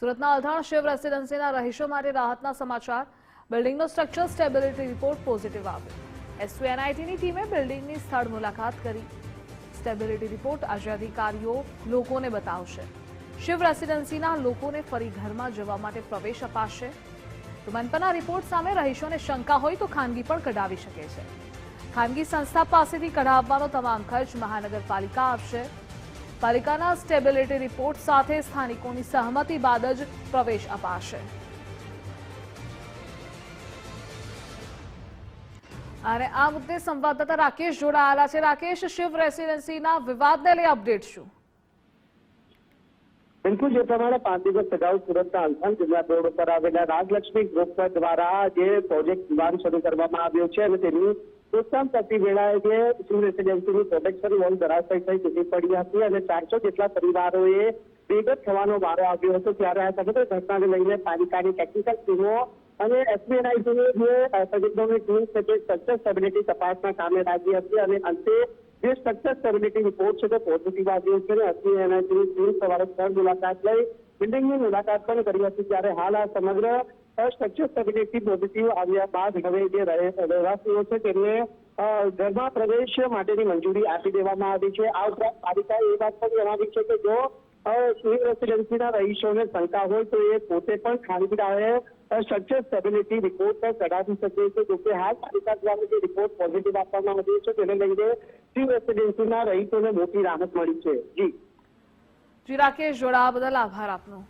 સુરતના અલથાણ શિવ રેસિડેન્સીના રહીશો માટે રાહતના સમાચાર. બિલ્ડિંગનો સ્ટ્રક્ચર સ્ટેબિલિટી રિપોર્ટ પોઝિટિવ આવ્યો. એસવીએનઆઈટીની ટીમે બિલ્ડિંગની સ્થળ મુલાકાત કરી. સ્ટેબિલિટી રિપોર્ટ આજે અધિકારીઓ લોકોને બતાવશે. શિવ રેસિડેન્સીના લોકોને ફરી ઘરમાં જવા માટે પ્રવેશ અપાશે. તો મનપાના રિપોર્ટ સામે રહીશોને શંકા હોય તો ખાનગી પણ કઢાવી શકે છે. ખાનગી સંસ્થા પાસેથી કઢાવવાનો તમામ ખર્ચ મહાનગરપાલિકા આપશે. પાલિકાના સ્ટેબિલિટી રિપોર્ટ સાથે સ્થાનિકોની સહમતિ બાદ જ પ્રવેશ અપાશે. અને આ મુદ્દે સંવાદદાતા રાકેશ જોડાયેલા છે. રાકેશ, શિવ રેસિડેન્સીના વિવાદને લઈ અપડેટ શું? બિલકુલ, જે પ્રમાણે પાંચ દિવસ અગાઉ સુરતના અલથાણ જિલ્લા રોડ ઉપર આવેલા રાજલક્ષ્મી ગ્રુપ દ્વારા જે પ્રોજેક્ટ પ્લાન શરૂ કરવામાં આવ્યો છે અને તેની પ્રોત્સાહન કરતી વેળાએ જે રેસિડેન્સીની પ્રોટેક્શન વોલ ધરાશય થઈ તૂટી પડી હતી અને ચારસો જેટલા પરિવારોએ બેઘર થવાનો વારો આવ્યો હતો ત્યારે આ સમગ્ર ઘટનાને લઈને પાલિકાની ટેકનિકલ ટીમો અને એસબીઆઈની જે તજજ્ઞોની ટીમ છે તે સ્ટ્રક્ચર સ્ટેબિલિટી તપાસના કામે લાગી હતી અને અંતે જે સ્ટ્રક્ચર સ્ટેબિલિટી રિપોર્ટ છે તે પોઝિટિવ આવ્યો છે અને એસબીઆઈની ટીમ સવારે સ્થળ મુલાકાત લઈ બિલ્ડિંગની મુલાકાત પણ કરી હતી ત્યારે હાલ આ સમગ્ર સ્ટ્રક્ચર સ્ટેબિલિટી પોઝિટિવ આવ્યા બાદ હવે જે રહેવાસીઓ છે તેમને ઘરમાં પ્રવેશ માટેની મંજૂરી આપી દેવામાં આવી છે. આ ઉપરાંત પાલિકાએ એ વાત પણ જણાવી છે કે જો અ, સિવિલ રેસિડેન્સીના રહીશોને શંકા હોય તો એ પોતે પણ ખાનગીદારે સ્ટ્રક્ચર સ્ટેબિલિટી રિપોર્ટ કઢાવી શકે છે. જોકે હાલ પાલિકા દ્વારા જે રિપોર્ટ પોઝિટિવ આપવામાં આવ્યો છે તેને લઈને સિવિલ રેસિડેન્સીના રહીશોને મોટી રાહત મળી છે. જી. જી રાકેશ જોડાવા બદલ આભાર આપનો.